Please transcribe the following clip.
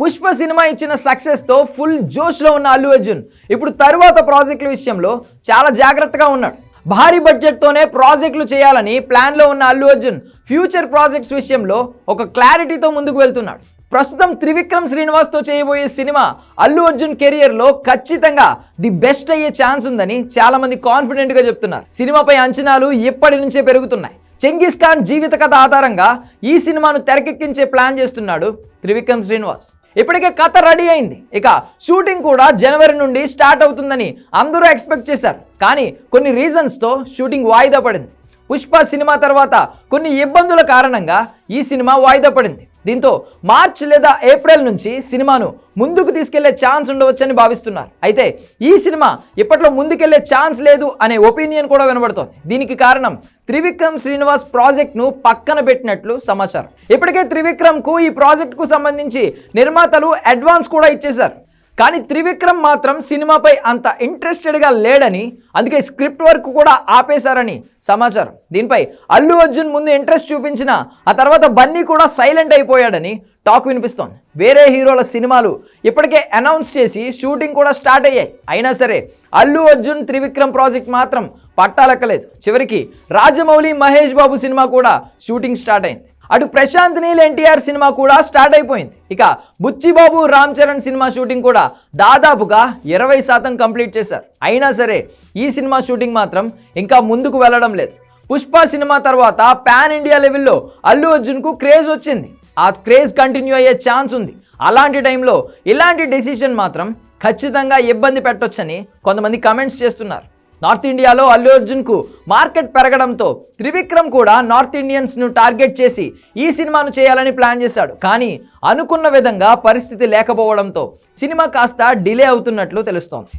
Pushpa cinema ఇచ్చిన సక్సెస్తో full జోష్లో ఉన్న అల్లు అర్జున్. ఇప్పుడు తరువాత ప్రాజెక్టుల విషయంలో చాలా జాగ్రత్తగా ఉన్నాడు. భారీ బడ్జెట్తోనే ప్రాజెక్టులు చేయాలని ప్లాన్లో ఉన్న అల్లు అర్జున్ ఫ్యూచర్ ప్రాజెక్ట్స్ విషయంలో ఒక క్లారిటీతో ముందుకు వెళ్తున్నాడు. ప్రస్తుతం త్రివిక్రమ్ శ్రీనివాస్తో చేయబోయే సినిమా అల్లు అర్జున్ కెరియర్లో ఖచ్చితంగా ది బెస్ట్ అయ్యే ఛాన్స్ ఉందని చాలామంది కాన్ఫిడెంట్గా చెప్తున్నారు. సినిమాపై అంచనాలు ఇప్పటి నుంచే పెరుగుతున్నాయి. చెంగిస్ ఖాన్ జీవిత కథ ఆధారంగా ఈ సినిమాను తెరకెక్కించే ప్లాన్ చేస్తున్నాడు త్రివిక్రమ్ శ్రీనివాస్. ఇప్పటికే కథ రెడీ అయింది. ఇక షూటింగ్ కూడా జనవరి నుండి స్టార్ట్ అవుతుందని అందరూ ఎక్స్పెక్ట్ చేశారు. కానీ కొన్ని రీజన్స్తో షూటింగ్ వాయిదా పడింది. పుష్ప సినిమా తర్వాత కొన్ని ఇబ్బందుల కారణంగా ఈ సినిమా వాయిదా పడింది. దీంతో మార్చ్ లేదా ఏప్రిల్ నుంచి సినిమాను ముందుకు తీసుకెళ్ళే ఛాన్స్ ఉండవచ్చని భావిస్తున్నారు. అయితే ఈ సినిమా ఇప్పట్లో ముందుకెళ్ళే ఛాన్స్ లేదు అనే ఒపీనియన్ కూడా వినబడుతోంది. దీనికి కారణం త్రివిక్రమ్ శ్రీనివాస్ ప్రాజెక్ట్ను పక్కన పెట్టినట్లు సమాచారం. ఇప్పటికే త్రివిక్రమ్కు ఈ ప్రాజెక్టుకు సంబంధించి నిర్మాతలు అడ్వాన్స్ కూడా ఇచ్చేశారు. కానీ త్రివిక్రమ్ మాత్రం సినిమాపై అంత ఇంట్రెస్టెడ్గా లేడని అందుకే స్క్రిప్ట్ వర్క్ కూడా ఆపేశారని సమాచారం. దీనిపై అల్లు అర్జున్ ముందు ఇంట్రెస్ట్ చూపించిన ఆ తర్వాత బన్నీ కూడా సైలెంట్ అయిపోయాడని టాక్ వినిపిస్తోంది. వేరే హీరోల సినిమాలు ఇప్పటికే అనౌన్స్ చేసి షూటింగ్ కూడా స్టార్ట్ అయ్యాయి. అయినా సరే అల్లు అర్జున్ త్రివిక్రమ్ ప్రాజెక్ట్ మాత్రం పట్టాలెక్కలేదు. చివరికి రాజమౌళి మహేష్ బాబు సినిమా కూడా షూటింగ్ స్టార్ట్ అయింది. అటు ప్రశాంత్ నీల్ ఎన్టీఆర్ సినిమా కూడా స్టార్ట్ అయిపోయింది. ఇక బుచ్చిబాబు రామ్ చరణ్ సినిమా షూటింగ్ కూడా దాదాపుగా ఇరవై శాతం కంప్లీట్ చేశారు. అయినా సరే ఈ సినిమా షూటింగ్ మాత్రం ఇంకా ముందుకు వెళ్ళడం లేదు. పుష్ప సినిమా తర్వాత పాన్ ఇండియా లెవెల్లో అల్లు అర్జున్కు క్రేజ్ వచ్చింది. ఆ క్రేజ్ కంటిన్యూ అయ్యే ఛాన్స్ ఉంది. అలాంటి టైంలో ఇలాంటి డెసిషన్ మాత్రం ఖచ్చితంగా ఇబ్బంది పెట్టొచ్చని కొంతమంది కమెంట్స్ చేస్తున్నారు. నార్త్ ఇండియాలో అల్లు అర్జున్కు మార్కెట్ పెరగడంతో త్రివిక్రమ్ కూడా నార్త్ ఇండియన్స్ను టార్గెట్ చేసి ఈ సినిమాను చేయాలని ప్లాన్ చేశాడు. కానీ అనుకున్న విధంగా పరిస్థితి లేకపోవడంతో సినిమా కాస్త డిలే అవుతున్నట్లు తెలుస్తోంది.